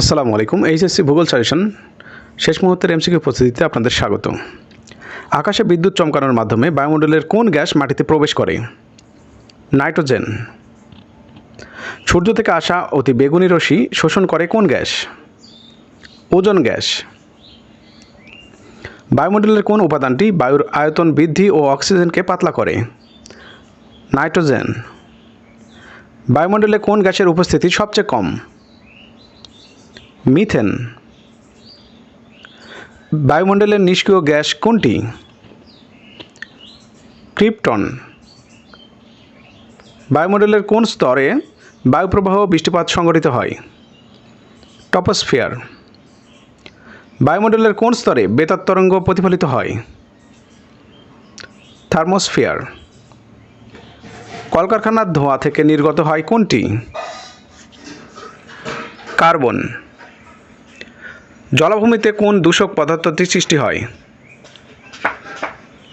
আসসালামু আলাইকুম, এইচএসসি ভূগোল সাজেশন, শেষ মুহূর্তের এমসিকিউ প্রস্তুতিতে আপনাদের স্বাগত আকাশে বিদ্যুৎ চমকানোর মাধ্যমে বায়ুমণ্ডলের কোন গ্যাস মাটিতে প্রবেশ করে? নাইট্রোজেন। সূর্য থেকে আসা অতি বেগুনি রশ্মি শোষণ করে কোন গ্যাস? ওজন গ্যাস। বায়ুমণ্ডলের কোন উপাদানটি বায়ুর আয়তন বৃদ্ধি ও অক্সিজেনকে পাতলা করে? নাইট্রোজেন। বায়ুমণ্ডলে কোন গ্যাসের উপস্থিতি সবচেয়ে কম? মিথেন। বায়ুমণ্ডলের নিষ্ক্রিয় গ্যাস কোনটি? ক্রিপ্টন। বায়ুমণ্ডলের কোন স্তরে বায়ুপ্রবাহ বৃষ্টিপাত সংঘটিত হয়? টপোস্ফিয়ার। বায়ুমণ্ডলের কোন স্তরে বেতার তরঙ্গ প্রতিফলিত হয়? থার্মোস্ফিয়ার। কলকারখানার ধোঁয়া থেকে নির্গত হয় কোনটি? কার্বন। জলাভূমিতে কোন দূষক পদার্থটি সৃষ্টি হয়?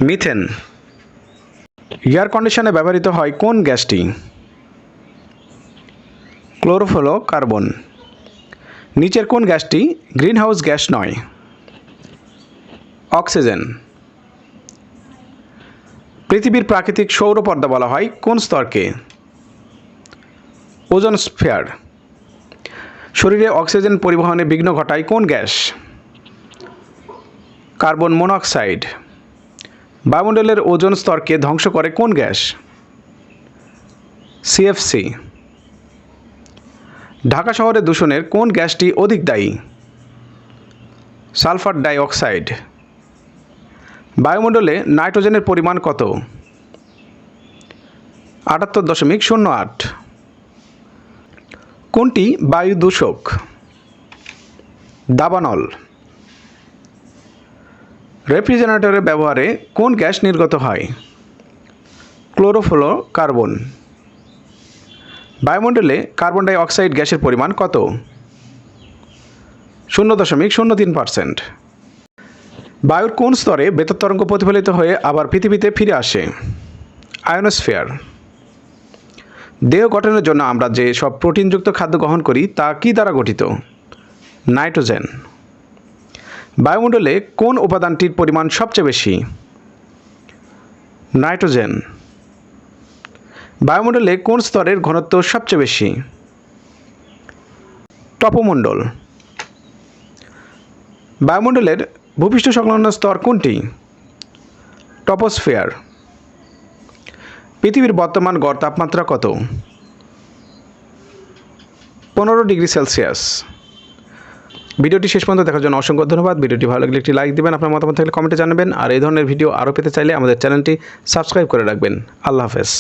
মিথেন। এয়ার কন্ডিশনে ব্যবহৃত হয় কোন গ্যাসটি? ক্লোরোফ্লোরো কার্বন নিচের কোন গ্যাসটি গ্রিনহাউস গ্যাস নয়? অক্সিজেন। পৃথিবীর প্রাকৃতিক সৌর পর্দা বলা হয় কোন স্তরকে? ওজন স্ফেয়ার। শরীরে অক্সিজেন পরিবহনে বিঘ্ন ঘটায় কোন গ্যাস? Carbon monoxide. বায়ুমণ্ডলের ওজন স্তরকে ধ্বংস করে কোন গ্যাস? সিএফসি ঢাকা শহরে দূষণের কোন গ্যাসটি অধিক দায়ী? Sulphur dioxide. বায়ুমণ্ডলে নাইট্রোজেনের পরিমাণ কত? আটাত্তর দশমিক শূন্য আট। কোনটি বায়ু দূষক? দাবানল। রেফ্রিজারেটরের ব্যবহারে কোন গ্যাস নির্গত হয়? ক্লোরোফ্লোরো কার্বন বায়ুমণ্ডলে কার্বন ডাই অক্সাইড গ্যাসের পরিমাণ কত? শূন্য দশমিক শূন্য তিন পার্সেন্ট। বায়ুর কোন স্তরে বেতার তরঙ্গ প্রতিফলিত হয়ে আবার পৃথিবীতে ফিরে আসে? আয়নোস্ফিয়ার। দেহ গঠনের জন্য আমরা যে সব প্রোটিনযুক্ত খাদ্য গ্রহণ করি, তা কী দ্বারা গঠিত? নাইট্রোজেন। বায়ুমণ্ডলে কোন উপাদানটির পরিমাণ সবচেয়ে বেশি? নাইট্রোজেন। বায়ুমণ্ডলে কোন স্তরের ঘনত্ব সবচেয়ে বেশি? টপমণ্ডল। বায়ুমণ্ডলের ভূপৃষ্ঠ সংলগ্ন স্তর কোনটি? টপোস্ফিয়ার। পৃথিবীর বর্তমান গড় তাপমাত্রা কত? পনেরো ডিগ্রি সেলসিয়াস। ভিডিওটি শেষ পর্যন্ত দেখার জন্য অসংখ্য ধন্যবাদ। ভিডিওটি ভালো লাগলে একটি লাইক দেবেন, আপনার মতামত থাকলে কমেন্টে জানাবেন। আর এই ধরনের ভিডিও আরও পেতে চাইলে আমাদের চ্যানেলটি সাবস্ক্রাইব করে রাখবেন। আল্লাহ হাফেজ।